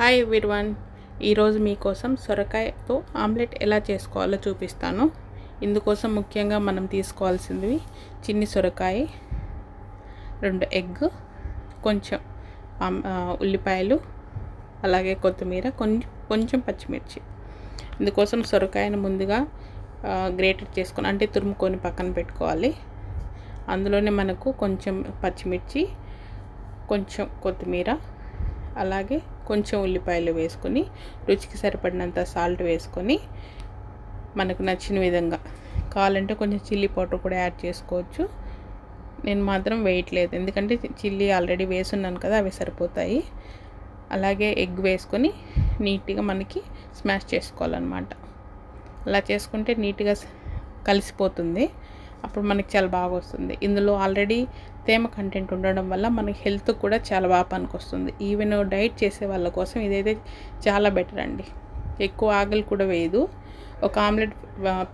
Hi విర్వన్ ఈరోజు మీకోసం సొరకాయతో omelette ఎలా చేసుకోవాలో చూపిస్తాను. ఇందుకోసం ముఖ్యంగా మనం తీసుకోవాల్సింది చిన్ని సొరకాయ రెండు ఎగ్ కొంచెం ఉల్లిపాయలు అలాగే కొత్తిమీర కొంచెం కొంచెం పచ్చిమిర్చి. ఇందుకోసం సొరకాయను ముందుగా గ్రేటెడ్ చేసుకొని అంటే తురుముకొని పక్కన పెట్టుకోవాలి. అందులోనే మనకు కొంచెం పచ్చిమిర్చి కొంచెం కొత్తిమీర అలాగే కొంచెం ఉల్లిపాయలు వేసుకొని రుచికి సరిపడినంత సాల్ట్ వేసుకొని మనకు నచ్చిన విధంగా కావాలంటే కొంచెం చిల్లీ పౌడర్ కూడా యాడ్ చేసుకోవచ్చు. నేను మాత్రం వేయట్లేదు. ఎందుకంటే చిల్లీ ఆల్రెడీ వేసున్నాను కదా అవి సరిపోతాయి. అలాగే ఎగ్ వేసుకొని నీట్గా మనకి స్మాష్ చేసుకోవాలన్నమాట. అలా చేసుకుంటే నీట్గా కలిసిపోతుంది. అప్పుడు మనకి చాలా బాగా వస్తుంది. ఇందులో ఆల్రెడీ తేమ కంటెంట్ ఉండడం వల్ల మనకి హెల్త్ కూడా చాలా బాగా పనికొస్తుంది. ఈవెన్ డైట్ చేసే వాళ్ళ కోసం ఇదైతే చాలా బెటర్ అండి. ఎక్కువ ఆకలి కూడా వేయదు. ఒక ఆమ్లెట్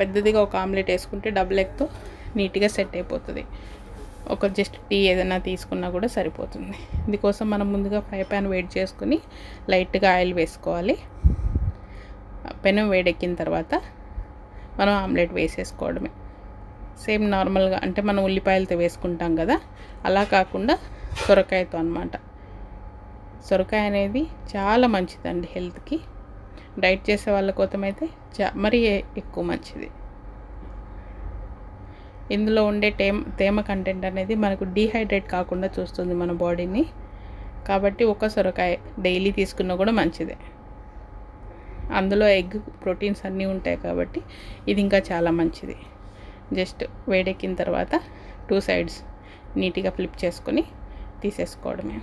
పెద్దదిగా ఒక ఆమ్లెట్ వేసుకుంటే డబుల్ ఎగ్తో నీట్గా సెట్ అయిపోతుంది. ఒక జస్ట్ టీ ఏదైనా తీసుకున్నా కూడా సరిపోతుంది. ఇందుకోసం మనం ముందుగా ఫ్రై ప్యాన్ వేడి చేసుకుని లైట్గా ఆయిల్ వేసుకోవాలి. పెనం వేడెక్కిన తర్వాత మనం ఆమ్లెట్ వేసేసుకోవడమే. సేమ్ నార్మల్గా అంటే మనం ఉల్లిపాయలతో వేసుకుంటాం కదా అలా కాకుండా సొరకాయతో అన్నమాట. సొరకాయ అనేది చాలా మంచిదండి హెల్త్కి. డైట్ చేసే వాళ్ళ కోసం అయితే చా మరీ ఎక్కువ మంచిది. ఇందులో ఉండే తేమ తేమ కంటెంట్ అనేది మనకు డీహైడ్రేట్ కాకుండా చూస్తుంది మన బాడీని. కాబట్టి ఒక సొరకాయ డైలీ తీసుకున్నా కూడా మంచిదే. అందులో ఎగ్ ప్రోటీన్స్ అన్నీ ఉంటాయి కాబట్టి ఇది ఇంకా చాలా మంచిది. జస్ట్ వేడెక్కిన తర్వాత టూ సైడ్స్ నీట్గా ఫ్లిప్ చేసుకొని తీసేసుకోవడమే.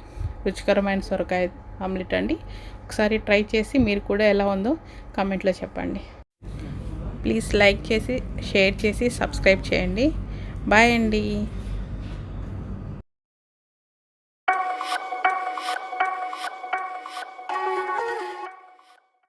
రుచికరమైన సొరకాయ ఆమ్లెట్ అండి. ఒకసారి ట్రై చేసి మీరు కూడా ఎలా ఉందో కామెంట్లో చెప్పండి. ప్లీజ్ లైక్ చేసి షేర్ చేసి సబ్స్క్రైబ్ చేయండి. బాయ్ అండి.